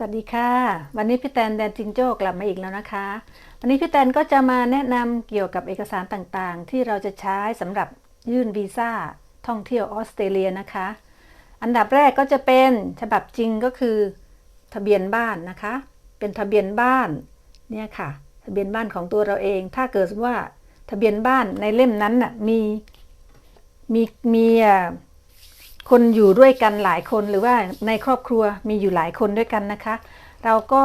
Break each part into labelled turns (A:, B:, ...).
A: สวัสดีค่ะ วันนี้พี่แตนแดนจิงโจ้กลับมาอีกแล้วนะคะ วันนี้พี่แตนก็จะมาแนะนำเกี่ยวกับเอกสารต่างๆ ที่เราจะใช้สำหรับยื่นวีซ่าท่องเที่ยวออสเตรเลียนะคะ อันดับแรกก็จะเป็นฉบับจริงก็คือ ทะเบียนบ้านนะคะ เป็นทะเบียนบ้านเนี่ยค่ะ ทะเบียนบ้านของตัวเราเอง ถ้าเกิดว่าทะเบียนบ้านในเล่มนั้นน่ะมีมีมีอ่า คนอยู่ด้วยกันหลายคนหรือว่าในครอบครัวมีอยู่หลายคนด้วยกันนะคะ เราก็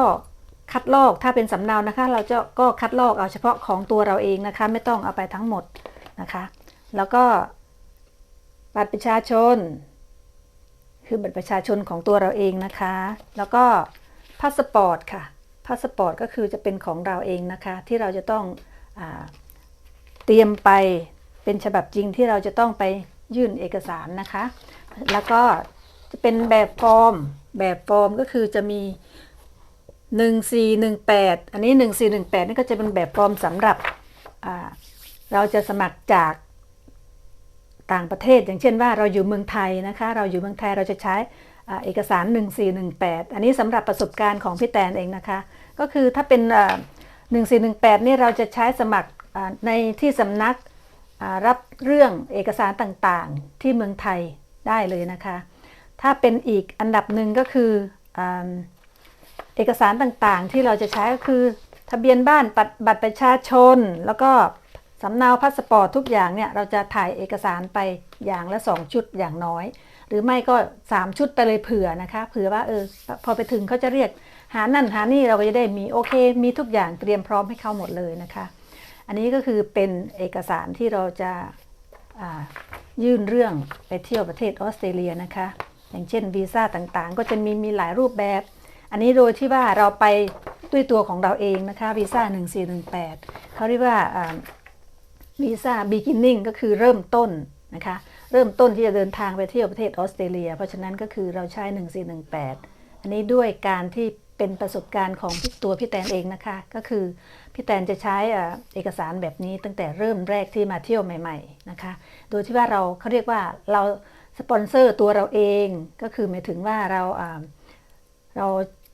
A: คัดลอกถ้าเป็นสำเนานะคะ เราจะก็คัดลอกเอาเฉพาะของตัวเราเองนะคะ ไม่ต้องเอาไปทั้งหมดนะคะ แล้วก็บัตรประชาชน คือบัตรประชาชนของตัวเราเองนะคะ แล้วก็พาสปอร์ตค่ะพาสปอร์ตก็คือจะเป็นของเราเองนะคะ ที่เราจะต้องอเตรียมไปเป็นฉบับจริงที่เราจะต้องไปยื่นเอกสารนะคะ แล้วก็จะเป็นแบบฟอร์ม แบบฟอร์มก็คือจะมี1418อันนี้1418นี่ก็จะเป็นแบบฟอร์มสำหรับเราจะสมัครจากต่างประเทศ อย่างเช่นว่าเราอยู่เมืองไทยนะคะ เราอยู่เมืองไทยเราจะใช้อ่าเอกสาร 1418 อันนี้สำหรับประสบการณ์ของพี่แตนเองนะคะ ก็คือถ้าเป็นอ่า1418 นี่เราจะใช้สมัครในที่สำนักรับเรื่องเอกสารต่างๆ ที่เมืองไทย ได้เลยนะคะ ถ้าเป็นอีกอันดับหนึ่งก็คืออเอกสารต่างๆ ที่เราจะใช้ก็คือ ทะเบียนบ้านบัตรบัตรประชาชน แล้วก็สำเนาพาสปอร์ตทุกอย่างเนี่ยเราจะถ่ายเอกสารไปอย่างละ 2 ชุดอย่างน้อย หรือไม่ก็ 3 ชุดไปเลยเผื่อนะคะ เผื่อว่าเออพอไปถึงเขาจะเรียกหานั่นหานี่เราก็จะได้มีโอเค มีทุกอย่างเตรียมพร้อมให้เขาหมดเลยนะคะ อันนี้ก็คือเป็นเอกสารที่เราจะา ยื่นเรื่องไปเที่ยวประเทศออสเตรเลียนะคะ อย่างเช่นวีซ่าต่างๆ ก็จะมีมีหลายรูปแบบ อันนี้โดยที่ว่าเราไปด้วยตัวของเราเองนะคะวีซ่า1418เขาเรียกว่าวีซ่า beginning ก็คือเริ่มต้นนะคะ เริ่มต้นที่จะเดินทางไปเที่ยวประเทศออสเตรเลีย เพราะฉะนั้นก็คือเราใช้ 1418 อันนี้ด้วยการที่ เป็นประสบการณ์ของตัวพี่แตนเองนะคะ ก็คือพี่แตนจะใช้เอกสารแบบนี้ตั้งแต่เริ่มแรกที่มาเที่ยวใหม่ ๆนะคะ โดยที่ว่าเราเขาเรียกว่าเราสปอนเซอร์ตัวเราเองก็คือหมายถึงว่าเราเรา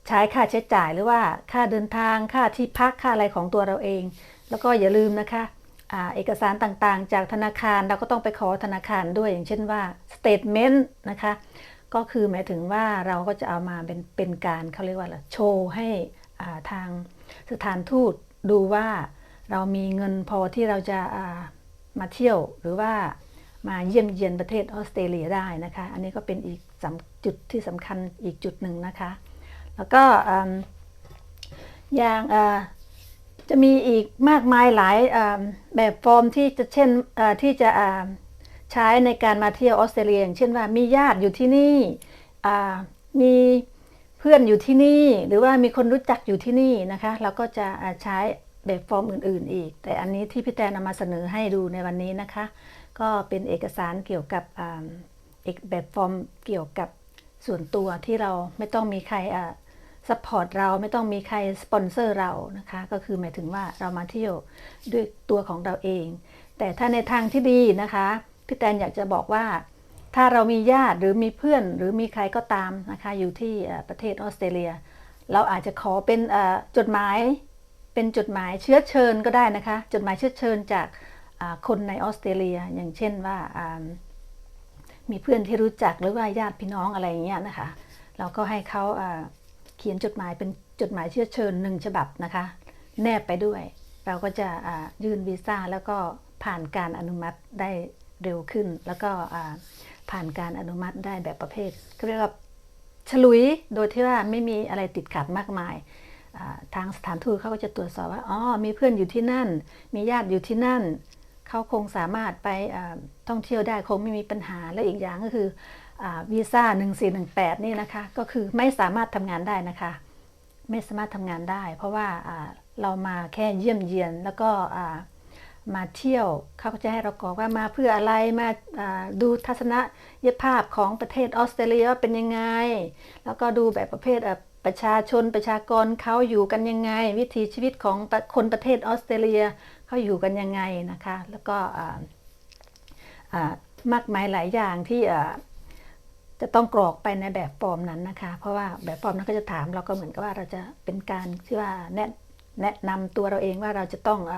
A: ใช้ค่าใช้จ่ายหรือว่าค่าเดินทางค่าที่พักค่าอะไรของตัวเราเอง แล้วก็อย่าลืมนะคะเอกสารต่างๆ จากธนาคารเราก็ต้องไปขอธนาคารด้วยอย่างเช่นว่าสเตทเมนต์นะคะ ก็คือหมายถึงว่าเราก็จะเอามาเป็นเป็นการเขาเรียกว่าอะไรโชว์ให้ทางสถานทูตดูว่าเรามีเงินพอที่เราจะามาเที่ยวหรือว่ามาเยี่ยมเยียนประเทศออสเตรเลียได้นะคะ อันนี้ก็เป็นอีกจุดที่สำคัญอีกจุดหนึ่งนะคะ แล้วก็ออย่างาจะมีอีกมากมายหลายาแบบฟอร์มที่จะเช่นที่จะ ใช้ในการมาเที่ยวออสเตรเลียอย่างเช่นว่ามีญาติอยู่ที่นี่มีเพื่อนอยู่ที่นี่ หรือว่ามีคนรู้จักอยู่ที่นี่นะคะเราก็จะใช้แบบฟอร์มอื่น ๆ อีก แต่อันนี้ที่พี่แตนนำมาเสนอให้ดูในวันนี้นะคะ ก็เป็นเอกสารเกี่ยวกับเอกแบบฟอร์มเกี่ยวกับส่วนตัวที่เราไม่ต้องมีใครอ่าสปอร์ตเราไม่ต้องมีใครสปอนเซอร์เรานะคะ ก็คือหมายถึงว่าเรามาเที่ยวด้วยตัวของเราเอง แต่ถ้าในทางที่ดีนะคะ พี่แตนอยากจะบอกว่า ถ้าเรามีญาติหรือมีเพื่อนหรือมีใครก็ตามนะคะอยู่ที่ประเทศออสเตรเลีย เราอาจจะขอเป็นจดหมายเป็นจดหมายเชื้อเชิญก็ได้นะคะจดหมายเชื้อเชิญจากคนในออสเตรเลีย อย่างเช่นว่ามีเพื่อนที่รู้จักหรือว่าญาติพี่น้องอะไรอย่างเงี้ยนะคะ เราก็ให้เขาเขียนจดหมายเป็นจดหมายเชื้อเชิญหนึ่งฉบับนะคะ แนบไปด้วย เราก็จะยื่นวีซ่าแล้วก็ผ่านการอนุมัติได้ เร็วขึ้น แล้วก็ผ่านการอนุมัติได้แบบประเภทเขาเรียกว่าฉลุยโดยที่ว่าไม่มีอะไรติดขัดมากมายทางสถานทูตเขาก็จะตรวจสอบว่าอ๋อมีเพื่อนอยู่ที่นั่น มีญาติอยู่ที่นั่นเขาคงสามารถไปท่องเที่ยวได้คงไม่มีปัญหาและอีกอย่างก็คืออวีซ่า1418 นี่นะคะ ก็คือไม่สามารถทำงานได้นะคะ ไม่สามารถทำงานได้ เพราะว่าเรามาแค่เยี่ยมเยียนแล้วก็ มาเที่ยว เขาก็จะให้เรากรอกว่ามาเพื่ออะไรมาดูทัศนยภาพของประเทศออสเตรเลียว่าเป็นยังไง แล้วก็ดูแบบประเภทประชาชนประชากรเขาอยู่กันยังไง วิถีชีวิตของคนประเทศออสเตรเลียเขาอยู่กันยังไงนะคะ แล้วก็มากมายหลายอย่างที่จะต้องกรอกไปในแบบฟอร์มนั้นนะคะ เพราะว่าแบบฟอร์มนั้นก็จะถามเราก็เหมือนกับว่าเราจะเป็นการที่ว่าแนะแนะนำตัวเราเองว่าเราจะต้องอ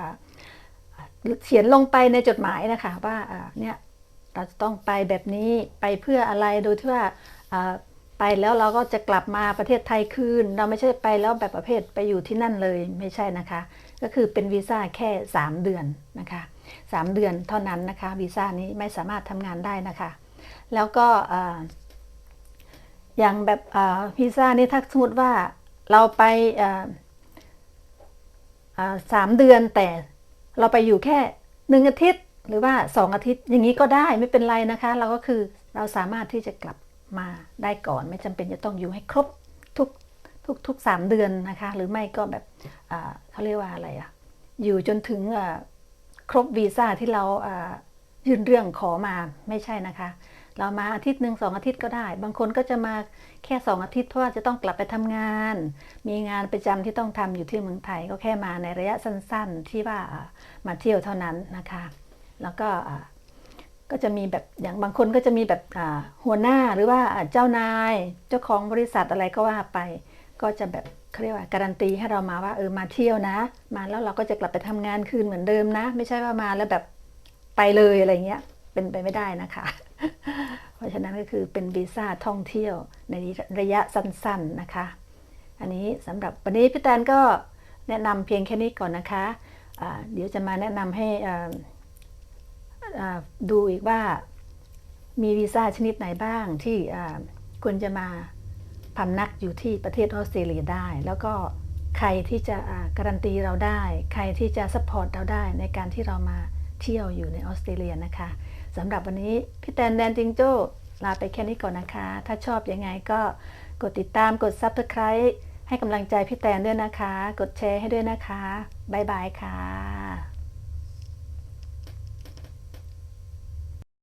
A: เขียนลงไปในจดหมายนะคะว่าเนี่ยเราจะต้องไปแบบนี้ไปเพื่ออะไรโดยที่ว่าไปแล้วเราก็จะกลับมาประเทศไทยคืน เราไม่ใช่ไปแล้วแบบประเภทไปอยู่ที่นั่นเลยไม่ใช่นะคะ ก็คือเป็นวีซ่าแค่ 3 เดือนนะคะ 3 เดือนเท่านั้นนะคะวีซ่านี้ไม่สามารถทำงานได้นะคะ แล้วก็ออย่างแบบวีซ่านี้ถ้าสมมติว่าเราไปสามเดือนแต่ เราไปอยู่แค่หนึ่งอาทิตย์หรือว่าสองอาทิตย์อย่างนี้ก็ได้ไม่เป็นไรนะคะ เราก็คือเราสามารถที่จะกลับมาได้ก่อนไม่จำเป็นจะต้องอยู่ให้ครบทุกทุกทุกสามเดือนนะคะ หรือไม่ก็แบบอ่าเขาเรียกว่าอะไรอะอยู่จนถึงอ่าครบวีซ่าที่เราอ่ายื่นเรื่องขอมาไม่ใช่นะคะ เรามาอาทิตย์หนึ่งสองอาทิตย์ก็ได้ บางคนก็จะมาแค่สองอาทิตย์เพราะว่าจะต้องกลับไปทำงาน มีงานประจำที่ต้องทำอยู่ที่เมืองไทย ก็แค่มาในระยะสั้น ๆ ที่ว่ามาเที่ยวเท่านั้นนะคะ แล้วก็ก็จะมีแบบอย่างบางคนก็จะมีแบบหัวหน้าหรือว่าเจ้านายเจ้าของบริษัทอะไรก็ว่าไป ก็จะแบบเขาเรียกว่าการันตีให้เรามาว่าเออมาเที่ยวนะ มาแล้วเราก็จะกลับไปทำงานคืนเหมือนเดิมนะ ไม่ใช่ว่ามาแล้วแบบไปเลยอะไรเงี้ยเป็นไปไม่ได้นะคะ เพราะฉะนั้นก็คือเป็นวีซ่าท่องเที่ยวในระยะสั้นๆนะคะ อันนี้สำหรับวันนี้พี่แตนก็แนะนำเพียงแค่นี้ก่อนนะคะะเดี๋ยวจะมาแนะนำให้ดูอีกว่ามีวีซ่าชนิดไหนบ้างที่ควรจะมาพำนักอยู่ที่ประเทศออสเตรเลียได้ แล้วก็ใครที่จะการันตีเราได้ ใครที่จะสปอร์ตเราได้ในการที่เรามาเที่ยวอยู่ในออสเตรเลียนะคะ สำหรับวันนี้พี่แตนแดนจิงโจ้ลาไปแค่นี้ก่อนนะคะ ถ้าชอบยังไงก็กดติดตามกด Subscribe ให้กำลังใจพี่แตนด้วยนะคะ กดแชร์ให้ด้วยนะคะ บ๊ายบายค่ะ